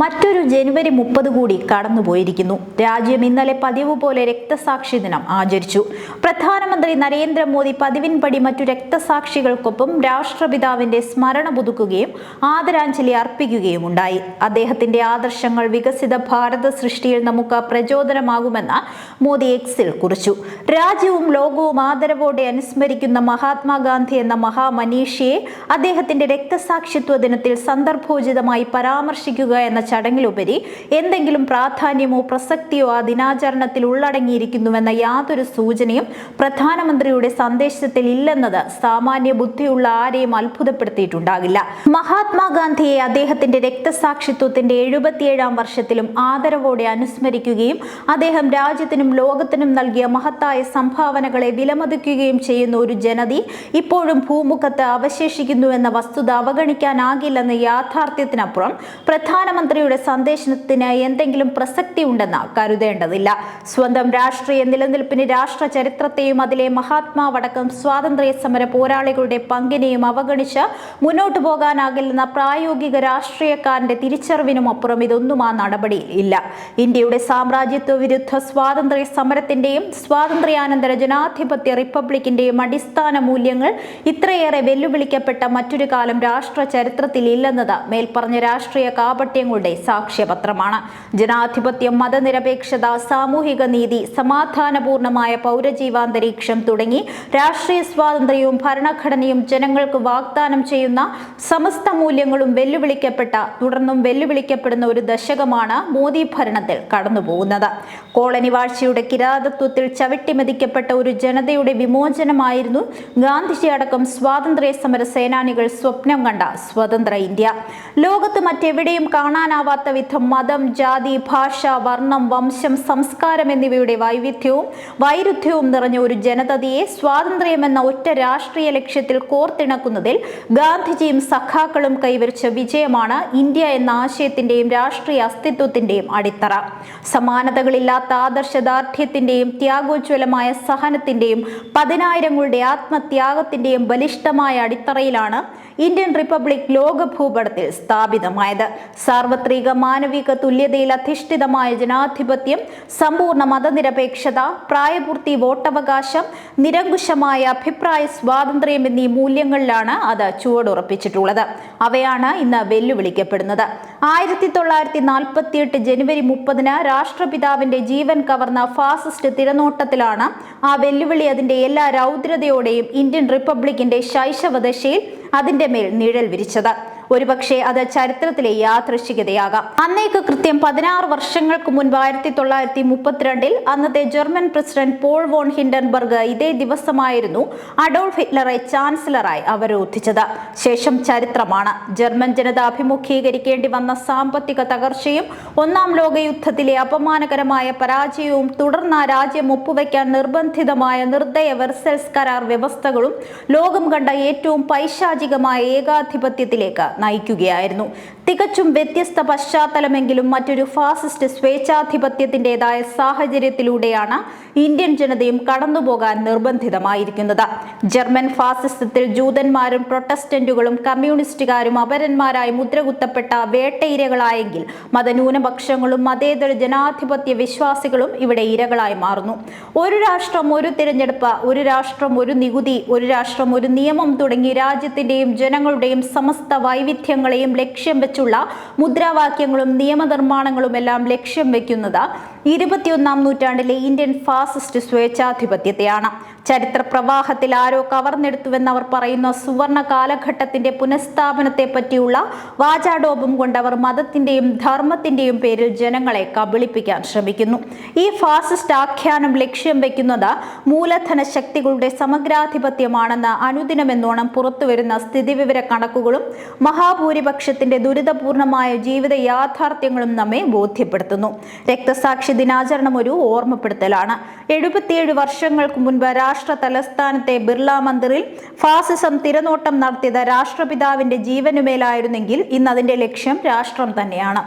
മറ്റൊരു ജനുവരി മുപ്പത് കൂടി കടന്നുപോയിരിക്കുന്നു. രാജ്യം ഇന്നലെ പതിവ് പോലെ രക്തസാക്ഷി ദിനം ആചരിച്ചു. പ്രധാനമന്ത്രി നരേന്ദ്രമോദി പതിവിൻപടി മറ്റു രക്തസാക്ഷികൾക്കൊപ്പം രാഷ്ട്രപിതാവിന്റെ സ്മരണ പുതുക്കുകയും ആദരാഞ്ജലി അർപ്പിക്കുകയും ഉണ്ടായി. അദ്ദേഹത്തിന്റെ ആദർശങ്ങൾ വികസിത ഭാരത സൃഷ്ടിയിൽ നമുക്ക് പ്രചോദനമാകുമെന്ന് മോദി എക്സിൽ കുറിച്ചു. രാജ്യവും ലോകവും ആദരവോടെ അനുസ്മരിക്കുന്ന മഹാത്മാഗാന്ധി എന്ന മഹാമനീഷിയെ അദ്ദേഹത്തിന്റെ രക്തസാക്ഷിത്വ ദിനത്തിൽ സന്ദർഭോചിതമായി പരാമർശിക്കുക എന്ന ചടങ്ങിലുപരി എന്തെങ്കിലും പ്രാധാന്യമോ പ്രസക്തിയോ ആ ദിനാചരണത്തിൽ ഉള്ളടങ്ങിയിരിക്കുന്നുവെന്ന യാതൊരു സൂചനയും പ്രധാനമന്ത്രിയുടെ സന്ദേശത്തിൽ ഇല്ലെന്നത് സാമാന്യ ബുദ്ധിയുള്ള ആരെയും അത്ഭുതപ്പെടുത്തിയിട്ടുണ്ടാകില്ല. മഹാത്മാഗാന്ധിയെ അദ്ദേഹത്തിന്റെ രക്തസാക്ഷിത്വത്തിന്റെ എഴുപത്തിയേഴാം വർഷത്തിലും ആദരവോടെ അനുസ്മരിക്കുകയും അദ്ദേഹം രാജ്യത്തിനും ലോകത്തിനും നൽകിയ മഹത്തായ സംഭാവനകളെ വിലമതിക്കുകയും ചെയ്യുന്ന ഒരു ജനതി ഇപ്പോഴും ഭൂമുഖത്ത് അവശേഷിക്കുന്നുവെന്ന വസ്തുത അവഗണിക്കാനാകില്ലെന്ന യാഥാർത്ഥ്യത്തിനപ്പുറം പ്രധാനമന്ത്രിയുടെ സന്ദേശത്തിന് എന്തെങ്കിലും പ്രസക്തി ഉണ്ടെന്ന് കരുതേണ്ടതില്ല. സ്വന്തം രാഷ്ട്രീയ നിലനിൽപ്പിന് രാഷ്ട്ര ചരിത്രത്തെയും അതിലെ മഹാത്മാവടക്കം സ്വാതന്ത്ര്യ സമര പോരാളികളുടെ പങ്കിനെയും അവഗണിച്ച് മുന്നോട്ടു പോകാനാകില്ലെന്ന പ്രായോഗിക രാഷ്ട്രീയക്കാരന്റെ തിരിച്ചറിവിനും അപ്പുറം ഇതൊന്നും ആ നടപടിയിൽ ഇല്ല. ഇന്ത്യയുടെ സാമ്രാജ്യത്വ വിരുദ്ധ സ്വാതന്ത്ര്യ സമരത്തിന്റെയും സ്വാതന്ത്ര്യാനന്തര ജനാധിപത്യ റിപ്പബ്ലിക്കിന്റെയും അടിസ്ഥാന മൂല്യങ്ങൾ ഇത്രയേറെ വെല്ലുവിളിക്കപ്പെട്ട മറ്റൊരു കാലം രാഷ്ട്ര ചരിത്രത്തിൽ ഇല്ലെന്നത് മേൽപ്പറഞ്ഞ രാഷ്ട്രീയ കാപട്യങ്ങളുടെ സാക്ഷ്യപത്രമാണ്. ജനാധിപത്യം മതനിരപേക്ഷത സാമൂഹിക നീതി സമാധാനപൂർണമായ പൗരജീവാന്തരീക്ഷം തുടങ്ങി രാഷ്ട്രീയ സ്വാതന്ത്ര്യവും ഭരണഘടനയും ജനങ്ങൾക്ക് വാഗ്ദാനം ചെയ്യുന്ന സമസ്ത മൂല്യങ്ങളും വെല്ലുവിളിക്കപ്പെട്ട തുടർന്നും വെല്ലുവിളിക്കപ്പെടുന്ന ഒരു ദശകമാണ് മോദി ഭരണത്തിൽ കടന്നുപോകുന്നത്. കോളനി വാഴ്ചയുടെ കിരാതത്വത്തിൽ ചവിട്ടിമെതിക്കപ്പെട്ട ഒരു ജനതയുടെ വിമോചനമായിരുന്നു ഗാന്ധിജി അടക്കം സ്വാതന്ത്ര്യ സമര സേനാനികൾ സ്വപ്നം കണ്ട സ്വതന്ത്ര ഇന്ത്യ. ലോകത്ത് മറ്റെവിടെയും കാണാനാവാത്ത വിധം മതം ജാതി ഭാഷ വർണം വംശം സംസ്കാരം എന്നിവയുടെ വൈവിധ്യവും വൈരുദ്ധ്യവും നിറഞ്ഞ ഒരു ജനതയെ സ്വാതന്ത്ര്യമെന്ന ഒറ്റ രാഷ്ട്രീയ ലക്ഷ്യത്തിൽ കോർത്തിണക്കുന്നതിൽ ഗാന്ധിജിയും സഖാക്കളും കൈവരിച്ച വിജയമാണ് ഇന്ത്യ എന്ന ആശയത്തിന്റെയും രാഷ്ട്രീയ അസ്തിത്വത്തിന്റെയും അടിത്തറ. സമാനതകളില്ലാത്ത ആദർശദാർഢ്യത്തിന്റെയും ത്യാഗോജ്വലമായ സഹനത്തിന്റെയും പതിനായിരങ്ങളുടെ ആത്മത്യാഗത്തിന്റെയും ബലിഷ്ഠമായ അടിത്തറയിലാണ് ഇന്ത്യൻ റിപ്പബ്ലിക് ലോക ഭൂപടത്തിൽ സ്ഥാപിതമായത്. സാർവത്രിക മാനവിക തുല്യതയിൽ അധിഷ്ഠിതമായ ജനാധിപത്യം സമ്പൂർണ മതനിരപേക്ഷത പ്രായപൂർത്തി വോട്ടവകാശം നിരങ്കുശമായ അഭിപ്രായ സ്വാതന്ത്ര്യം എന്നീ മൂല്യങ്ങളിലാണ് അത് ചുവടുറപ്പിച്ചിട്ടുള്ളത്. അവയാണ് ഇന്ന് വെല്ലുവിളിക്കപ്പെടുന്നത്. ആയിരത്തി തൊള്ളായിരത്തി നാൽപ്പത്തിയെട്ട് ജനുവരി മുപ്പതിന് രാഷ്ട്രപിതാവിന്റെ ജീവൻ കവർന്ന ഫാസിസ്റ്റ് തിരനോട്ടത്തിലാണ് ആ വെല്ലുവിളി അതിന്റെ എല്ലാ രൗദ്രതയോടെയും ഇന്ത്യൻ റിപ്പബ്ലിക്കിന്റെ ശൈശവദശയിൽ അതിന്റെ മേൽ നിഴൽ വിരിച്ചത് ഒരുപക്ഷെ അത് ചരിത്രത്തിലെ യാദൃശ്ചികതയാകാം. അന്നേക്ക് കൃത്യം പതിനാറ് വർഷങ്ങൾക്ക് മുൻപ് ആയിരത്തി തൊള്ളായിരത്തി മുപ്പത്തിരണ്ടിൽ അന്നത്തെ German president Paul von Hindenburg ഇതേ ദിവസമായിരുന്നു അഡോൾഫ് ഹിറ്റ്ലറെ ചാൻസലറായി അവരോധിച്ചത്. ശേഷം ചരിത്രമാണ്. ജർമ്മൻ ജനത അഭിമുഖീകരിക്കേണ്ടി വന്ന സാമ്പത്തിക തകർച്ചയും ഒന്നാം ലോകയുദ്ധത്തിലെ അപമാനകരമായ പരാജയവും തുടർന്ന് രാജ്യം ഒപ്പുവെക്കാൻ നിർബന്ധിതമായ നിർദ്ദയ വെർസൽസ് കരാർ വ്യവസ്ഥകളും ലോകം കണ്ട ഏറ്റവും പൈശാചികമായ ഏകാധിപത്യത്തിലേക്ക് നയിക്കുകയായിരുന്നു. തികച്ചും വ്യത്യസ്ത പശ്ചാത്തലമെങ്കിലും മറ്റൊരു ഫാസിസ്റ്റ് സ്വേച്ഛാധിപത്യത്തിന്റെതായ സാഹചര്യത്തിലൂടെയാണ് ഇന്ത്യൻ ജനതയും കടന്നുപോകാൻ നിർബന്ധിതമായിരിക്കുന്നത്. ജർമ്മൻ ഫാസിസത്തിൽ ജൂതന്മാരും പ്രൊട്ടസ്റ്റന്റുകളും കമ്മ്യൂണിസ്റ്റുകാരും അപരന്മാരായി മുദ്രകുത്തപ്പെട്ട വേട്ടയിരകളായെങ്കിൽ മതന്യൂനപക്ഷങ്ങളും മതേതര ജനാധിപത്യ വിശ്വാസികളും ഇവിടെ ഇരകളായി മാറുന്നു. ഒരു രാഷ്ട്രം ഒരു തിരഞ്ഞെടുപ്പ് ഒരു രാഷ്ട്രം ഒരു നികുതി ഒരു രാഷ്ട്രം ഒരു നിയമം തുടങ്ങി രാജ്യത്തിന്റെയും ജനങ്ങളുടെയും സമസ്ത വൈവിധ്യങ്ങളെയും ലക്ഷ്യം വെച്ചുള്ള മുദ്രാവാക്യങ്ങളും നിയമനിർമ്മാണങ്ങളും എല്ലാം ലക്ഷ്യം വെക്കുന്നത് ഇരുപത്തിയൊന്നാം നൂറ്റാണ്ടിലെ ഇന്ത്യൻ ഫാസിസ്റ്റ് സ്വേച്ഛാധിപത്യത്തെയാണ്. ചരിത്ര പ്രവാഹത്തിൽ ആരോ അവർ പറയുന്ന സുവർണ കാലഘട്ടത്തിന്റെ പുനഃസ്ഥാപനത്തെ പറ്റിയുള്ള വാചാടോപം കൊണ്ടവർ മതത്തിന്റെയും ധർമ്മത്തിന്റെയും പേരിൽ ജനങ്ങളെ കബളിപ്പിക്കാൻ ശ്രമിക്കുന്നു. ഈ ഫാസിസ്റ്റ് ആഖ്യാനം ലക്ഷ്യം വെക്കുന്നത് മൂലധന ശക്തികളുടെ സമഗ്രാധിപത്യമാണെന്ന് അനുദിനമെന്നോണം പുറത്തുവരുന്ന സ്ഥിതിവിവര കണക്കുകളും മഹാഭൂരിപക്ഷത്തിന്റെ ദുരിതപൂർണമായ ജീവിത യാഥാർത്ഥ്യങ്ങളും നമ്മെ ബോധ്യപ്പെടുത്തുന്നു. രക്തസാക്ഷി ദിനാചരണം ഒരു ഓർമ്മപ്പെടുത്തലാണ്. എഴുപത്തിയേഴ് വർഷങ്ങൾക്ക് മുൻപ് രാഷ്ട്ര തലസ്ഥാനത്തെ ബിർള മന്ദിറിൽ ഫാസിസം തിരനോട്ടം നടത്തിയത് രാഷ്ട്രപിതാവിന്റെ ജീവനുമേലായിരുന്നെങ്കിൽ ഇന്ന് അതിന്റെ ലക്ഷ്യം രാഷ്ട്രം തന്നെയാണ്.